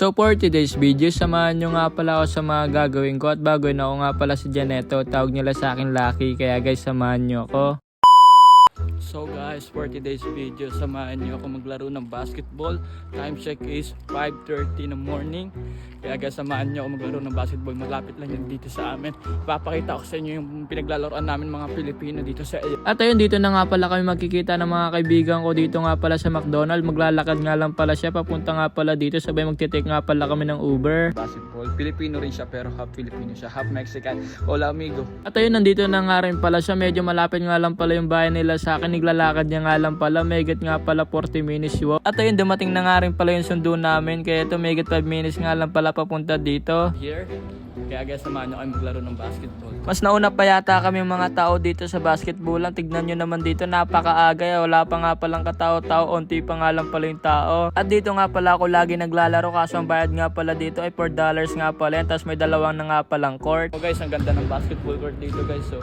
So for today's video, samahan nyo nga pala ako sa mga gagawin ko. At bago na ako nga pala si Janeto, tawag nila sa akin Lucky, kaya guys samahan nyo ako. So guys, for today's video, samahan niyo ako maglaro ng basketball. Time check is 5.30 in the morning. Kaya guys, samahan niyo ako maglaro ng basketball. Malapit lang yan dito sa amin. Papakita ko sa inyo yung pinaglalaroan namin mga Pilipino dito sa At ayun, dito na nga pala kami magkikita ng mga kaibigan ko dito nga pala sa McDonald. Maglalakad nga lang pala siya. Papunta nga pala dito. Sabay magtitake nga pala kami ng Uber. basketball. Pilipino rin siya pero half Filipino siya, half Mexican. Hola amigo. At ayun, nandito na nga rin pala siya. Medyo malapit nga lang pala yung bahay nila sa akin. Naglalakad niya nga lang pala. Megat nga pala 40 minutes walk. At ayun, dumating na nga rin pala yung sundo namin. Kaya ito, megat 5 minutes nga lang pala papunta dito. Here. Kaya guys, samahan niyo kayo maglaro ng basketball. Mas nauna pa yata kami mga tao dito sa basketball lang. Tignan nyo naman dito, napakaaga. eh. Wala pa nga palang katao-tao, onti pa nga lang pala yung tao. At dito nga pala ako lagi naglalaro kaso ang bayad nga pala dito ay 4 dollars nga pala. Tapos may dalawang na nga palang court. So guys, ang ganda ng basketball court dito guys. So,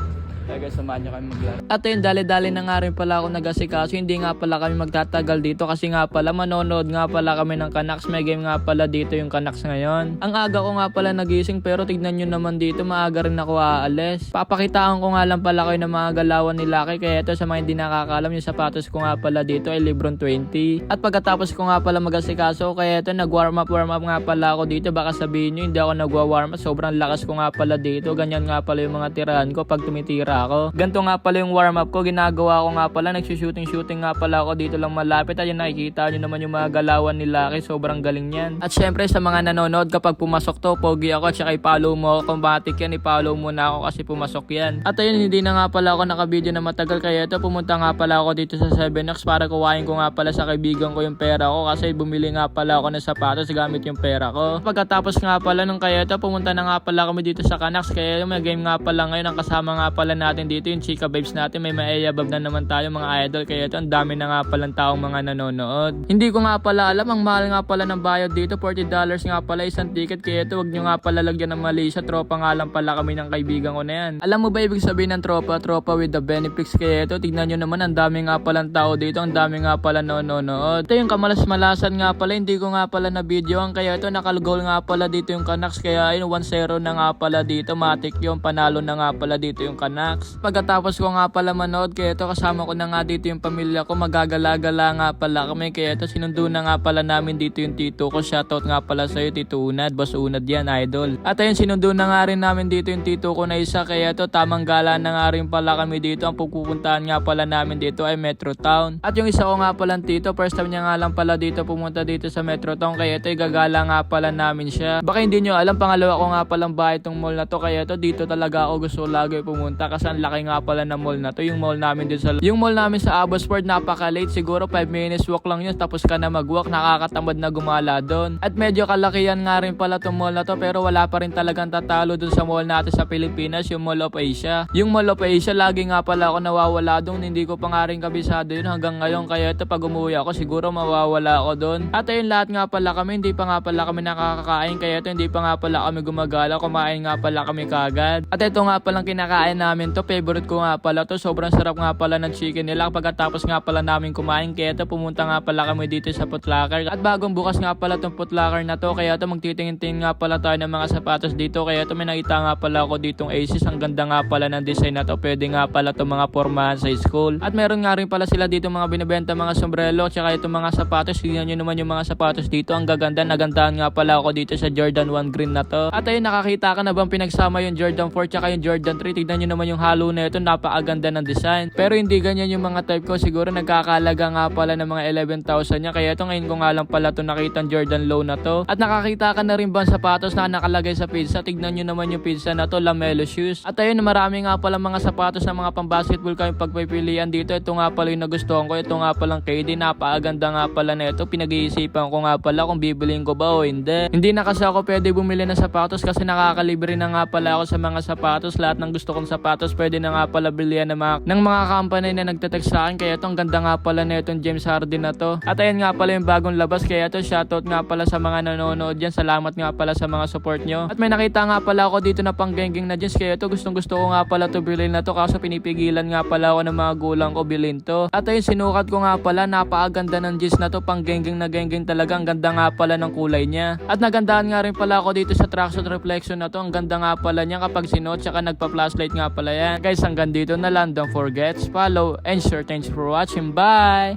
guys, samahan niyo kayo maglaro. At ayun, dali-dali na nga rin pala ako nagasikaso. Hindi nga pala kami magtatagal dito kasi nga pala manonood nga pala kami ng Canucks. May game nga pala dito yung Canucks ngayon. Ang aga ko nga pala nagising pero tignan nyo naman dito, maaga rin ako aalis. Papakitaan ko nga lang pala kayo ng mga galawan ni Lucky. Kaya ito sa mga hindi nakakalam, yung sapatos ko nga pala dito ay Lebron 20. At pagkatapos ko nga pala magasikaso, kaya ito nag-warm up, warm up nga pala ako dito. Baka sabihin nyo, hindi ako nagwa-warm up. Sobrang lakas ko nga pala dito. Ganyan nga pala yung mga tirahan ko pag tumitira ako. Ganto nga pala yung warm up ko. Ginagawa ko nga pala. Nagsushooting-shooting nga pala ako dito lang malapit. At yun nakikita nyo naman yung mga galawan ni Lucky. Sobrang galing yan. At syempre sa mga nanonood kapag pumasok to, pogi ako. Tsaka i-follow mo ako. Automatic yan. I-follow mo na ako kasi pumasok yan. At ayun, hindi na nga pala ako nakabideo na matagal. Kaya ito, pumunta nga pala ako dito sa 7X para kuhain ko nga pala sa kaibigan ko yung pera ko. Kasi bumili nga pala ako ng sapatos gamit yung pera ko. Pagkatapos nga pala nung kaya ito, pumunta na nga pala kami dito sa Canucks. Kaya yung may game nga pala ngayon. Ang kasama nga pala natin dito yung Chika Babes natin. May maeyabab na naman tayo mga idol. Kaya ito, ang dami na nga palang taong mga nanonood. Hindi ko nga pala alam. Ang mahal nga pala ng bayad dito. $40 nga pala isang ticket. Kaya ito, wag nyo nga pala lagyan ng Malaysia. Tropa nga lang pala kami ng kaibigan ko na yan. Alam mo ba ibig sabihin ng tropa? Tropa with the benefits. Kaya ito, tignan nyo naman. Ang dami nga palang tao dito. Ang dami nga pala nanonood. Ito yung kamalas-malasan nga pala. Hindi ko nga pala na video. Ang kaya ito, nakalgol nga pala dito yung Canucks. Kaya ayun, 1-0 na nga pala dito. Matik yung panalo na nga pala dito yung Canucks. Pagkatapos ko nga pala manood, kaya ito kasama ko na nga dito yung pamilya ko. Magagala-gala nga pala kami. Kaya ito sinundo na nga pala namin dito yung tito ko. Shoutout nga pala sa'yo, Tito Unad. Boss Unad yan, idol. At ayun, sinundo na nga rin namin dito yung tito ko na isa. Kaya ito, tamang gala na nga rin pala kami dito. Ang pupuntahan nga pala namin dito ay Metro Town. At yung isa ko nga palang tito, first time niya nga lang pala dito pumunta dito sa Metro Town. Kaya ito, gagala nga pala namin siya. Baka hindi nyo alam, pangalawa ko nga palang bahay itong mall na to. Kaya ito, dito talaga ako gusto lagi pumunta. Kasi ang laki nga pala ng mall na to. Yung mall namin dito sa... Yung mall namin sa Abbotsford, napaka-late. Siguro 5 minutes walk lang yun. Tapos ka na mag-walk. Nakakatamad na gumala doon. At medyo kalakihan nga rin pala itong mall na to. Pero wala pa rin talagang tatalo dun sa mall natin sa Pilipinas. Yung Mall of Asia. Yung Mall of Asia, lagi nga pala ako nawawala doon. Hindi ko pa nga rin kabisado yun hanggang ngayon. Kaya ito pag umuwi ako, siguro mawawala ako doon. At ayun, lahat nga pala kami. Hindi pa nga pala kami nakakakain. Kaya ito, hindi pa nga pala kami gumagala. Kumain nga pala kami kagad. At ito nga palang kinakain namin to. Favorite ko nga pala to. Sobrang sarap nga pala ng chicken nila. Pagkatapos nga pala namin kumain. Kaya ito, pumunta nga pala kami dito sa Putlaker. At bagong bukas nga pala tong Putlaker na to. Kaya ito, magtitingin-tingin nga pala tayo ng mga sapatos dito. Kaya ito, may nakita nga pala ako ditong Asus. Ang ganda nga pala ng design na to. Pwede nga pala itong mga formahan sa school. At meron nga rin pala sila dito mga binibenta mga sombrero. Tsaka itong mga sapatos. Tignan nyo naman yung mga sapatos dito. Ang gaganda. Nagandahan nga pala ako dito sa Jordan 1 green na to. At ayun, nakakita ka na bang pinagsama yung Jordan 4 tsaka yung Jordan 3. Tignan nyo naman yung halo na ito. Napakaganda ng design. Pero hindi ganyan yung mga type ko. Siguro nagkakalaga nga pala ng mga 11,000 niya. Kaya ito ngayon ko nga lang pala ito nakita Jordan low na to. At nakakita ka na rin ba ang sapatos na nakalagay sa pizza? Tignan nyo naman yung pizza na to. Lamelo shoes. At ayun, marami nga pala mga sapatos na mga pang basketball kami pagpipilian dito. Ito nga pala yung nagustuhan ko. Ito nga palang KD. Napakaganda nga pala na ito. Pinag-iisipan ko nga pala kung bibiliin ko ba o hindi. Hindi na kasi ako pwede bumili ng sapatos kasi nakakalibre na nga pala ako sa mga sapatos. Lahat ng gusto kong sapatos Tapos pwede na nga pala bilihan ng mga, ng mga company na nagtatext sa akin. Kaya ito, ang ganda nga pala na itong James Harden na to. At ayan nga pala yung bagong labas. Kaya ito, shoutout nga pala sa mga nanonood dyan. Salamat nga pala sa mga support nyo. At may nakita nga pala ako dito na panggengeng na jeans. Kaya ito, gustong gusto ko nga pala to bilhin na to. Kaso pinipigilan nga pala ako ng mga gulang ko bilhin to. At ayun, sinukat ko nga pala. Napakaganda ng jeans na to. Panggengeng na gengeng talaga. Ang ganda nga pala ng kulay niya. At nagandahan nga rin pala ako dito sa tracksuit reflection na to. Ang ganda nga pala niya kapag sinuot. Tsaka nagpa-flashlight nga pala yan. Guys, hanggang dito na lang. Don't forget, follow and share. Thanks for watching. Bye!